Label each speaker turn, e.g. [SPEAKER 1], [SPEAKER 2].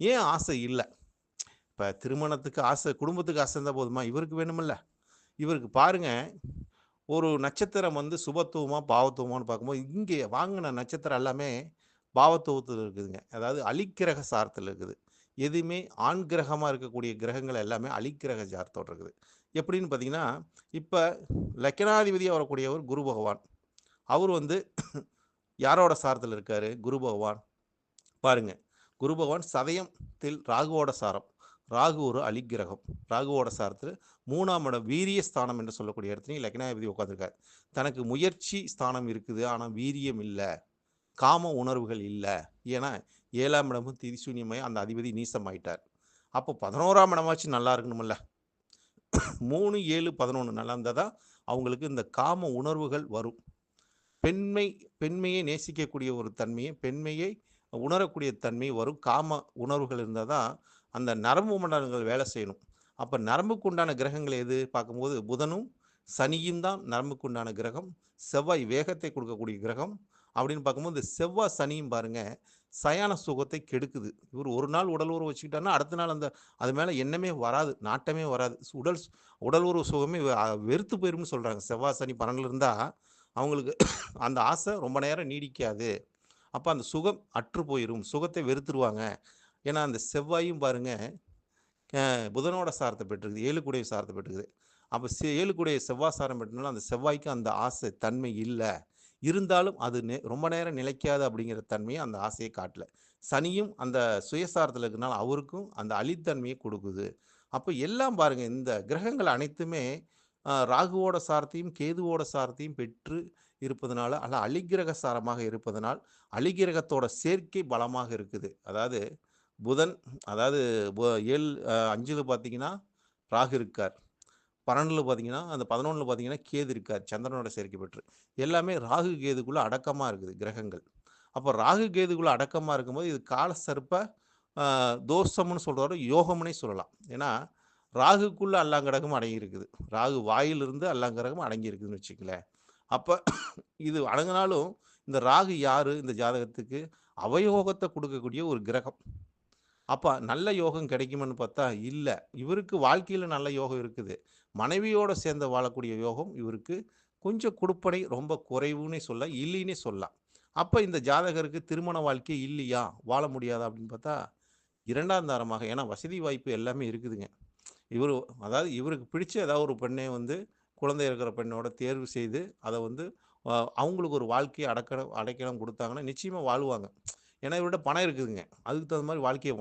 [SPEAKER 1] ஏன் ஆசை இல்லை? இப்போ திருமணத்துக்கு ஆசை குடும்பத்துக்கு ஆசை இருந்தால் போதுமா? இவருக்கு வேணுமில்ல. இவருக்கு பாருங்க ஒரு நட்சத்திரம் வந்து சுபத்துவமாக பாவத்துவமான்னு பார்க்கும்போது இங்கே வாங்கின நட்சத்திரம் எல்லாமே பாவத்துவத்தில் இருக்குதுங்க. அதாவது அலிக்கிரக சாரத்தில் இருக்குது. எதுவுமே ஆண் கிரகமாக இருக்கக்கூடிய கிரகங்கள் எல்லாமே அலிக்கிரக சாரத்தோடு இருக்குது. எப்படின்னு பார்த்தீங்கன்னா இப்போ லக்கணாதிபதியாக வரக்கூடியவர் குரு பகவான். அவர் வந்து யாரோட சாரத்தில் இருக்கார்? குரு பகவான். பாருங்க குரு பகவான் சதயத்தில் ராகுவோட சாரம். ராகு ஒரு அலிகிரகம் ராகுவோட சாரத்தில் மூணாம் இடம் வீரிய ஸ்தானம் என்று சொல்லக்கூடிய இடத்துலையும் லக்னாதிபதி உட்காந்துருக்கார் தனக்கு முயற்சி ஸ்தானம் இருக்குது ஆனால் வீரியம் இல்லை. காம உணர்வுகள் இல்லை. ஏன்னா ஏழாம் இடமும் திரிசூன்யமாய் அந்த அதிபதி நீசமாயிட்டார். அப்போ பதினோராம் இடமாச்சு நல்லா இருக்கணும்ல மூணு ஏழு பதினொன்று நல்லா இருந்தால் தான் அவங்களுக்கு இந்த காம உணர்வுகள் வரும். பெண்மை பெண்மையை நேசிக்கக்கூடிய ஒரு தன்மையை பெண்மையை உணரக்கூடிய தன்மை வரும். காம உணர்வுகள் இருந்தால் தான் அந்த நரம்பு மண்டலங்கள் வேலை செய்யணும். அப்போ நரம்புக்கு உண்டான கிரகங்கள் எது? பார்க்கும்போது புதனும் சனியும் தான் நரம்புக்கு உண்டான கிரகம். செவ்வாய் வேகத்தை கொடுக்கக்கூடிய கிரகம். அப்படின்னு பார்க்கும்போது இந்த செவ்வாய் சனியும் பாருங்க சயான சுகத்தை கெடுக்குது. இவர் ஒரு நாள் உடல் உறவு வச்சுக்கிட்டாருன்னா அடுத்த நாள் அந்த அது மேலே எண்ணமே வராது நாட்டமே வராது. உடல் உடல் உறவு சுகமே வெறுத்து போயிரும்னு சொல்கிறாங்க செவ்வாய் சனி பலனில் இருந்தால் அவங்களுக்கு அந்த ஆசை ரொம்ப நேரம் நீடிக்காது. அப்போ அந்த சுகம் அற்று போயிடும் சுகத்தை வெறுத்துருவாங்க. ஏன்னா அந்த செவ்வாயும் பாருங்க புதனோட சாரத்தை பெற்றிருக்குது. ஏழுக்குடைய சாரத்தை பெற்றிருக்குது. அப்போ செ ஏழுக்குடைய செவ்வாய் சாரம் பெற்றனால அந்த செவ்வாய்க்கு அந்த ஆசை தன்மை இல்லை. இருந்தாலும் அது நெ- ரொம்ப நேரம் நிலைக்காது அப்படிங்கிற தன்மையை அந்த ஆசையை காட்டல. சனியும் அந்த சுயசாரத்தில் இருக்கிறனால அவருக்கும் அந்த அழித்தன்மையை கொடுக்குது. அப்போ எல்லாம் பாருங்க இந்த கிரகங்கள் அனைத்துமே ராகுவோட சாரத்தையும் கேதுவோட சாரத்தையும் பெற்று இருப்பதனால அல்ல அலிகிரக சாரமாக இருப்பதனால் அலிகிரகத்தோட சேர்க்கை பலமாக இருக்குது. அதாவது புதன் அதாவது ஏழு அஞ்சில் பார்த்தீங்கன்னா ராகு இருக்கார். பன்னெண்டில் பார்த்தீங்கன்னா அந்த பதினொன்றில் பார்த்தீங்கன்னா கேது இருக்கார். சந்திரனோட சேர்க்கை பெற்று. எல்லாமே ராகு கேதுக்குள்ளே அடக்கமாக இருக்குது கிரகங்கள். அப்போ ராகு கேதுக்குள்ளே அடக்கமாக இருக்கும்போது இது கால சர்ப்ப தோஷம்னு சொல்கிறவரை யோகம்னே சொல்லலாம். ஏன்னா ராகுக்குள்ளே அல்லாங்கடகம் அடங்கி இருக்குது ராகு வாயிலிருந்து அல்லாங்கடகம் அடங்கி இருக்குதுன்னு வச்சுக்கங்களேன். அப்போ இது அடங்கினாலும் இந்த ராகு யார்? இந்த ஜாதகத்துக்கு அவயோகத்தை கொடுக்கக்கூடிய ஒரு கிரகம். அப்போ நல்ல யோகம் கிடைக்குமான்னு பார்த்தா இல்லை. இவருக்கு வாழ்க்கையில் நல்ல யோகம் இருக்குது. மனைவியோடு சேர்ந்து வாழக்கூடிய யோகம் இவருக்கு கொஞ்சம் கொடுப்பனை ரொம்ப குறைவுன்னே சொல்ல இல்லைன்னே சொல்லலாம். அப்போ இந்த ஜாதகருக்கு திருமண வாழ்க்கை இல்லையா? வாழ முடியாதா அப்படின்னு பார்த்தா இரண்டாம் தாரமாக ஏன்னா வசதி வாய்ப்பு எல்லாமே இருக்குதுங்க. இவர் அதாவது இவருக்கு பிடிச்ச ஏதாவது ஒரு பெண்ணை வந்து குழந்தை இருக்கிற பெண்ணோட தேர்வு செய்து அதை வந்து அவங்களுக்கு ஒரு வாழ்க்கையை அடக்கணம் அடைக்கலம் கொடுத்தாங்கன்னா நிச்சயமாக வாழ்வாங்க. ஏன்னா இவர்கிட்ட பணம் இருக்குதுங்க. அதுக்கு தகுந்த மாதிரி வாழ்க்கையை